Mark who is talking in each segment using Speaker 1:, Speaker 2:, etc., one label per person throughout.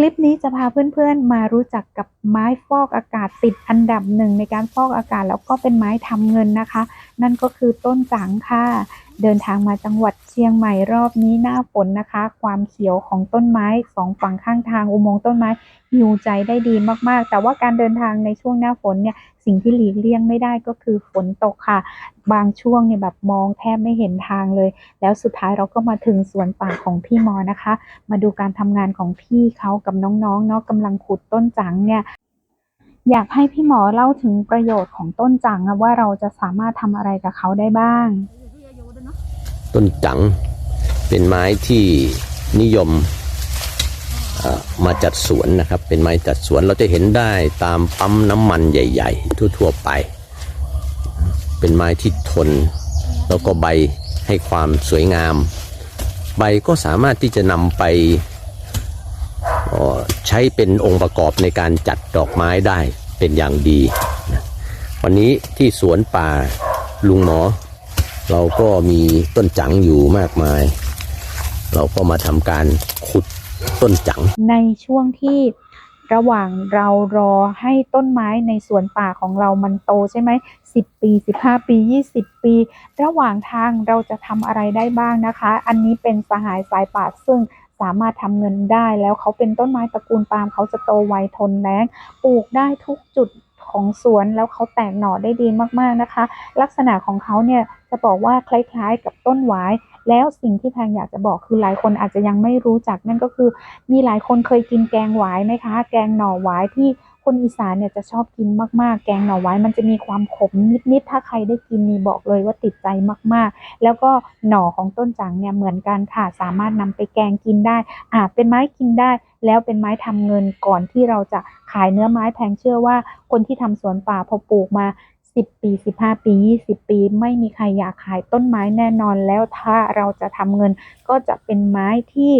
Speaker 1: คลิปนี้จะพาเพื่อนๆมารู้จักกับไม้ฟอกอากาศติดอันดับหนึ่งในการฟอกอากาศแล้วก็เป็นไม้ทำเงินนะคะ นั่นก็คือต้นจังค่ะ เดินทางมาจังหวัดเชียงใหม่รอบนี้หน้าฝนนะคะ ความเขียวของต้นไม้สองฝั่งข้างทางอุโมงค์ต้นไม้หิวใจได้ดีมากๆ แต่ว่าการเดินทางในช่วงหน้าฝนเนี่ยสิ่งที่หลีกเลี่ยงไม่ได้ก็คือฝนตกค่ะ บางช่วงเนี่ยแบบมองแทบไม่เห็นทางเลย แล้วสุดท้ายเราก็มาถึงสวนป่าของพี่มอนะคะ มาดูการทำงานของพี่เขากับน้องๆเนาะกำลังขุดต้นจังเนี่ย อยากให้พี่หมอเล่าถึงประโยชน์ของต้นจังว่าเราจะสามารถทำอะไรกับเขาได้บ้าง
Speaker 2: ต้นจังเป็นไม้ที่นิยมมาจัดสวนนะครับ เป็นไม้จัดสวนเราจะเห็นได้ตามปั๊มน้ำมันใหญ่ ๆ ทั่วๆไป เป็นไม้ที่ทน แล้วก็ใบให้ความสวยงาม ใบก็สามารถที่จะนำไป ใช้เป็นองค์ประกอบในการจัดดอกไม้ได้เป็นอย่างดีนะวันนี้ที่สวนป่าลุงหมอ เราก็มีต้นจังอยู่มากมาย เราก็มาทำการขุดต้นจัง
Speaker 1: ในช่วงที่ระหว่างเรารอให้ต้นไม้ในสวนป่าของเรามันโตใช่ไหมสิบปีสิบห้าปียี่สิบปี ระหว่างทางเราจะทำอะไรได้บ้างนะคะ อันนี้เป็นสหายสายป่าซึ่ง สามารถทำเงินได้ แล้วเขาเป็นต้นไม้ตระกูลปาล์มเขาจะโตไวทนแรงปลูกได้ทุกจุดของสวนแล้วเขาแตกหน่อได้ดีมากๆนะคะ ลักษณะของเขาเนี่ยจะบอกว่าคล้ายๆกับต้นหวาย แล้วสิ่งที่แพงอยากจะบอกคือหลายคนอาจจะยังไม่รู้จักนั่นก็คือ มีหลายคนเคยกินแกงหวายไหมคะ แกงหน่อหวายที่ คนอีสานเนี่ยจะชอบกินมาก ๆ แกงหน่อหวายมันจะมีความขมนิด ๆ ถ้าใครได้กินนี่บอกเลยว่าติดใจมาก ๆ แล้วก็หน่อของต้นจังเนี่ยเหมือนกันค่ะ สามารถนำไปแกงกินได้อาจเป็นไม้กินได้ แล้วเป็นไม้ทำเงินก่อนที่เราจะขายเนื้อไม้แพงเชื่อว่า คนที่ทำสวนป่าพอปลูกมา10 ปี 15 ปี 20 ปี ไม่มีใครอยากขายต้นไม้แน่นอนแล้วถ้าเราจะทำเงินก็จะเป็นไม้ที่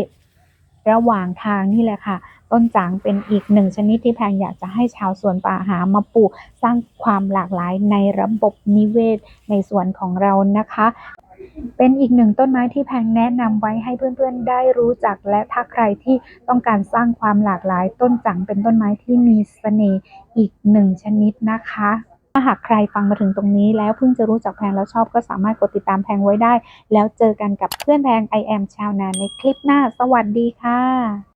Speaker 1: ระหว่างทางนี่แหละค่ะ ต้นจางเป็นอีกหนึ่งชนิดที่แพงอยากจะให้ชาวสวนป่าหามาปลูกสร้างความหลากหลายในระบบนิเวศในสวนของเรานะคะ เป็นอีกหนึ่งต้นไม้ที่แพงแนะนำไว้ให้เพื่อนๆได้รู้จัก และถ้าใครที่ต้องการสร้างความหลากหลาย ต้นจังเป็นต้นไม้ที่มีเสน่ห์อีกหนึ่งชนิดนะคะถ้าหากใครฟังมาถึงตรงนี้แล้วเพิ่งจะรู้จักแพงแล้วชอบก็สามารถกดติดตามแพงไว้ได้ แล้วเจอกันกับเพื่อนแพง I am ชาวนาในคลิปหน้า สวัสดีค่ะ